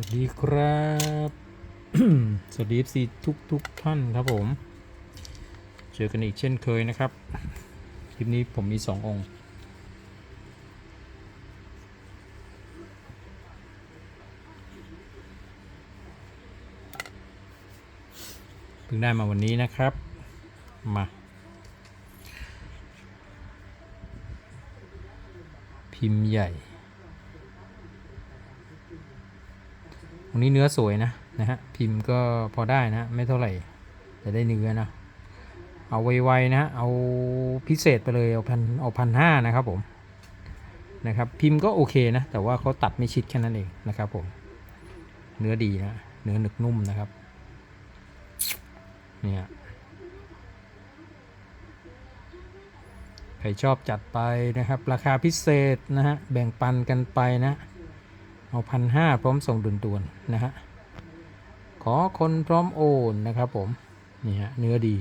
วัสดีครับ สวัสดี FC ทุกทุกท่านครับผม เจอกันอีกเช่นเคยนะครับ คลิปนี้ผมมี2องค์ เพิ่งได้มาวันนี้นะครับ มา พิมพ์ใหญ่ รงนี้เนื้อสวยนะนะฮะพิมพ์ก็พอได้นะไม่เท่าไหร่แต่ได้เนื้อนะเอาไวๆนะเอาพิเศษไปเลยเอาพันเอาพันห้านะครับผมนะครับพิมพ์ก็โอเคนะแต่ว่าเขาตัดไม่ชิดแค่นั้นเองนะครับผมเนื้อดีนะเนื้อหนึกนุ่มนะครับเนี่ยใครชอบจัดไปนะครับ ราคาพิเศษนะฮะแบ่งปันกันไปนะ เอาพันห้าพร้อมส่งด่วนๆนะฮะ ขอคนพร้อมโอนนะครับผม นี่ฮะเนื้อดี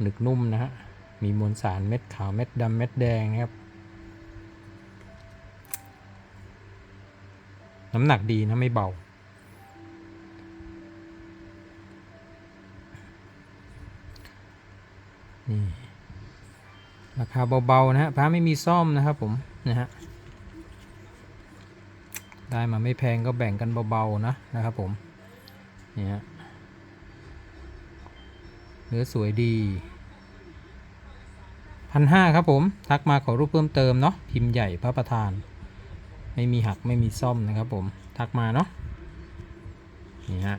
หนึกนุ่มนะฮะ มีมวลสารเม็ดขาวเม็ดดำเม็ดแดงนะครับ น้ำหนักดีนะไม่เบานี่ราคาเบาๆนะฮะพระไม่มีซ่อมนะครับผมนะฮะ ได้มาไม่แพงก็แบ่งกันเบาๆนะนะครับผมนี่ฮะเนื้อสวยดีพันห้าครับผมทักมาขอรูปเพิ่มเติมเนาะพิมพ์ใหญ่พระประธาน ไม่มีหักไม่มีซ่อมนะครับผมทักมาเนาะนี่ฮะ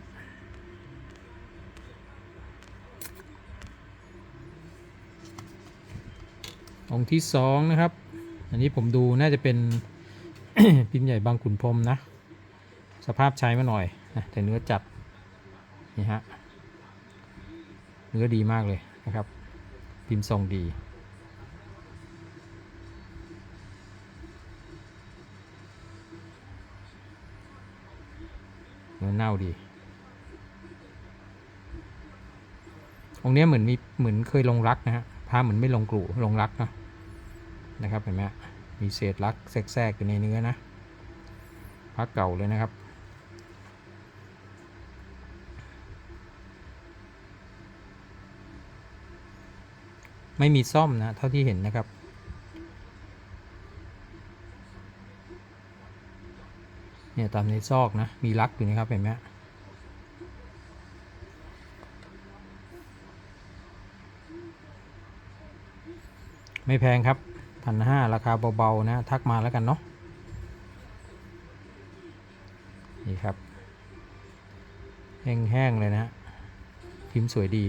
องค์ที่สองนะครับ อันนี้ผมดูน่าจะเป็น พิมพ์ใหญ่บางขุนพรมนะ สภาพใช้มาหน่อยนะแต่เนื้อจัดนี่ฮะเนื้อดีมากเลยนะครับ พิมพ์ทรงดี เนื้อเน่าดี องค์เนี้ยเหมือนมีเหมือนเคยลงรักนะฮะพาเหมือนไม่ลงกลุ่ลงรักนะนะครับเห็นไหมฮะ มีเศษลักแทรกๆอยู่ในเนื้อนะพักเก่าเลยนะครับ ไม่มีซ่อมนะ เท่าที่เห็นนะครับ เนี่ยตามในซอกนะ มีลักอยู่นะครับเห็นไหมไม่แพงครับ พันห้าราคาเบาๆนะทักมาแล้วกันเนาะนี่ครับ แห้งๆเลยนะฮะพิมพ์สวยดี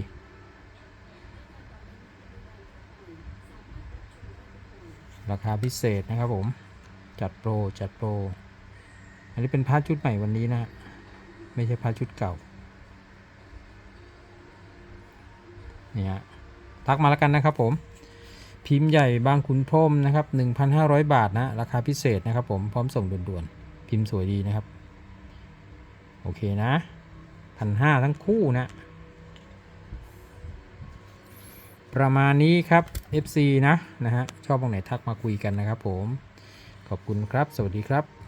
ราคาพิเศษนะครับผม จัดโปร จัดโปร อันนี้เป็นพาร์ทชุดใหม่วันนี้นะฮะไม่ใช่พาร์ทชุดเก่า นี่ฮะ ทักมาแล้วกันนะครับผม พิมพ์ใหญ่บางขุนพรมนะครับ 1,500 บาทนะ ราคาพิเศษนะครับผมพร้อมส่งด่วนๆ พิมพ์สวยดีนะครับ โอเคนะพันห้าทั้งคู่นะ ประมาณนี้ครับ FC นะนะฮะชอบตรงไหนทักมาคุยกันนะครับผม ขอบคุณครับ สวัสดีครับ